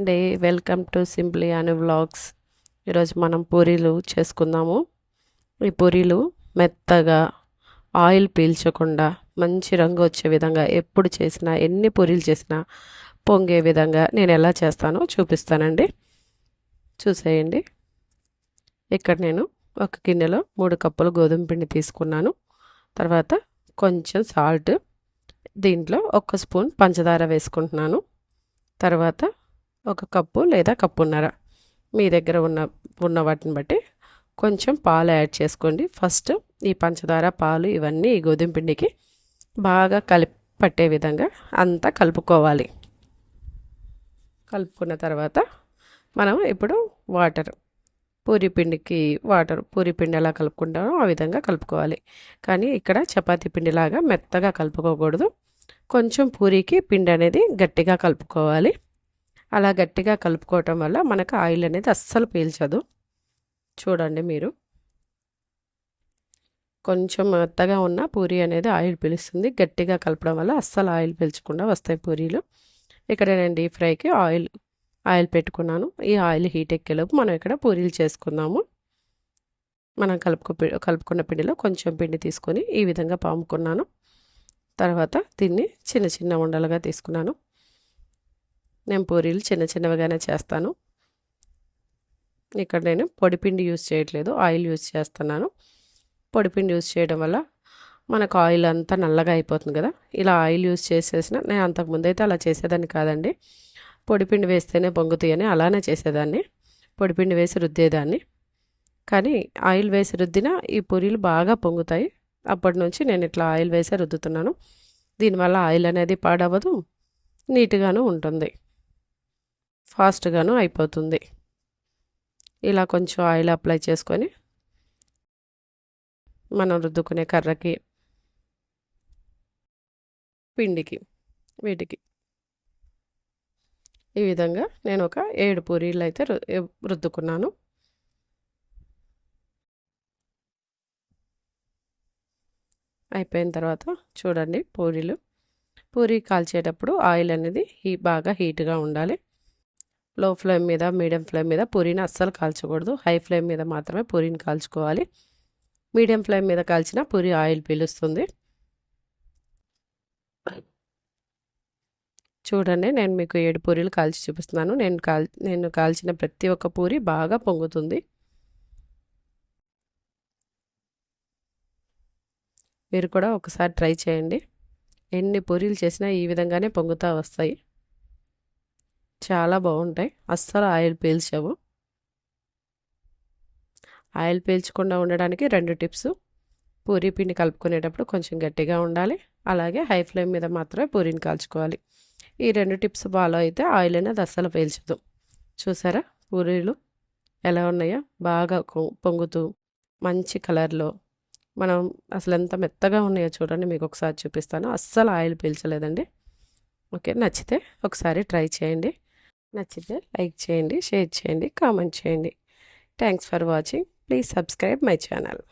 Day. Welcome to simply Ani vlogs. ఈరోజు మనం పూరీలు చేసుకుందాము. ఈ పూరీలు మెత్తగా ఆయిల్ పీల్చకుండా మంచి రంగు వచ్చే విధంగా ఎప్పుడు చేసినా ఎన్ని పూరీలు చేసినా పొంగే విధంగా నేను ఎలా చేస్తానో చూపిస్తానండి. చూసేయండి. ఇక్కడ నేను ఒక గిన్నెలో మూడు కప్పులు గోధుమ పిండి తీసుకున్నాను. తర్వాత కొంచెం సాల్ట్ దీంట్లో ఒక స్పూన్ పంచదార వేసుకుంటున్నాను. తర్వాత ఒక కప్పు లేదా కప్పున్నర మీ దగ్గర ఉన్న ఉన్న వాటిని బట్టి కొంచెం పాలు యాడ్ చేసుకోండి. ఫస్ట్ ఈ పంచదార పాలు ఇవన్నీ ఈ గోధుమ పిండికి బాగా కలిపి పట్టే విధంగా అంతా కలుపుకోవాలి. కలుపుకున్న తర్వాత మనం ఇప్పుడు వాటర్ పూరి పిండికి వాటర్ పూరి పిండి ఎలా కలుపుకుంటామో ఆ విధంగా కలుపుకోవాలి. కానీ ఇక్కడ చపాతీ పిండిలాగా మెత్తగా కలుపుకోకూడదు. కొంచెం పూరికి పిండి అనేది గట్టిగా కలుపుకోవాలి. అలా గట్టిగా కలుపుకోవటం వల్ల మనకు ఆయిల్ అనేది అస్సలు పీల్చదు. చూడండి మీరు. కొంచెం మెత్తగా ఉన్న పూరి అనేది ఆయిల్ పీలుస్తుంది. గట్టిగా కలపడం వల్ల అస్సలు ఆయిల్ పీల్చకుండా వస్తాయి పూరీలు. ఇక్కడ నేను డీప్ ఫ్రైకి ఆయిల్ ఆయిల్ పెట్టుకున్నాను. ఈ ఆయిల్ హీట్ ఎక్కేలోపు మనం ఇక్కడ పూరీలు చేసుకుందాము. మనం కలుపుకు కలుపుకున్న పిండిలో కొంచెం పిండి తీసుకొని ఈ విధంగా పాముకున్నాను. తర్వాత దీన్ని చిన్న చిన్న ఉండలుగా తీసుకున్నాను. నేను పూరీలు చిన్న చిన్నవిగానే చేస్తాను. ఇక్కడ నేను పొడిపిండి యూజ్ చేయట్లేదు ఆయిల్ యూజ్ చేస్తున్నాను. పొడిపిండి యూజ్ చేయడం వల్ల మనకు ఆయిల్ అంతా నల్లగా అయిపోతుంది కదా. ఇలా ఆయిల్ యూజ్ చేసేసిన నేను అంతకుముందు అయితే అలా చేసేదాన్ని కాదండి. పొడిపిండి వేస్తేనే పొంగుతాయని అలానే చేసేదాన్ని. పొడిపిండి వేసి రుద్దేదాన్ని. కానీ ఆయిల్ వేసి రుద్దిన ఈ పూరీలు బాగా పొంగుతాయి. అప్పటి నుంచి నేను ఇట్లా ఆయిల్ వేసే రుద్దుతున్నాను. దీనివల్ల ఆయిల్ అనేది పాడవదు నీట్గాను ఉంటుంది. ఫాస్ట్గాను అయిపోతుంది. ఇలా కొంచెం ఆయిల్ అప్లై చేసుకొని మనం రుద్దుకునే కర్రకి పిండికి వీటికి ఈ విధంగా నేను ఒక ఏడు పూరీలు అయితే రుద్దుకున్నాను. అయిపోయిన తర్వాత చూడండి పూరీలు. పూరి కాల్చేటప్పుడు ఆయిల్ అనేది హీ బాగా హీట్గా ఉండాలి. లో ఫ్లేమ్ మీద మీడియం ఫ్లేమ్ మీద పూరీని అస్సలు కాల్చకూడదు. హై ఫ్లేమ్ మీద మాత్రమే పూరీని కాల్చుకోవాలి. మీడియం ఫ్లేమ్ మీద కాల్చిన పూరి ఆయిల్ పీలుస్తుంది. చూడండి నేను మీకు ఏడు పూరీలు కాల్చి చూపిస్తున్నాను. నేను కాల్ నేను కాల్చిన ప్రతి ఒక్క పూరి బాగా పొంగుతుంది. మీరు కూడా ఒకసారి ట్రై చేయండి. ఎన్ని పూరీలు చేసినా ఈ విధంగానే పొంగుతూ వస్తాయి. చాలా బాగుంటాయి. అస్సలు ఆయిల్ పీల్చవు. ఆయిల్ పీల్చకుండా ఉండడానికి రెండు టిప్స్. పూరీ పిండి కలుపుకునేటప్పుడు కొంచెం గట్టిగా ఉండాలి. అలాగే హై ఫ్లేమ్ మీద మాత్రమే పూరీని కాల్చుకోవాలి. ఈ రెండు టిప్స్ ఫాలో అయితే ఆయిల్ అనేది అస్సలు పీల్చదు. చూసారా? పూరీలు ఎలా ఉన్నాయో? బాగా పొంగుతూ మంచి కలర్లో. మనం అసలు ఎంత మెత్తగా ఉన్నాయో చూడండి. మీకు ఒకసారి చూపిస్తాను. అస్సలు ఆయిల్ పీల్చలేదండి. ఓకే? నచ్చితే ఒకసారి ట్రై చేయండి. నచ్చితే లైక్ చేయండి షేర్ చేయండి కామెంట్ చేయండి. Thanks for watching please subscribe my channel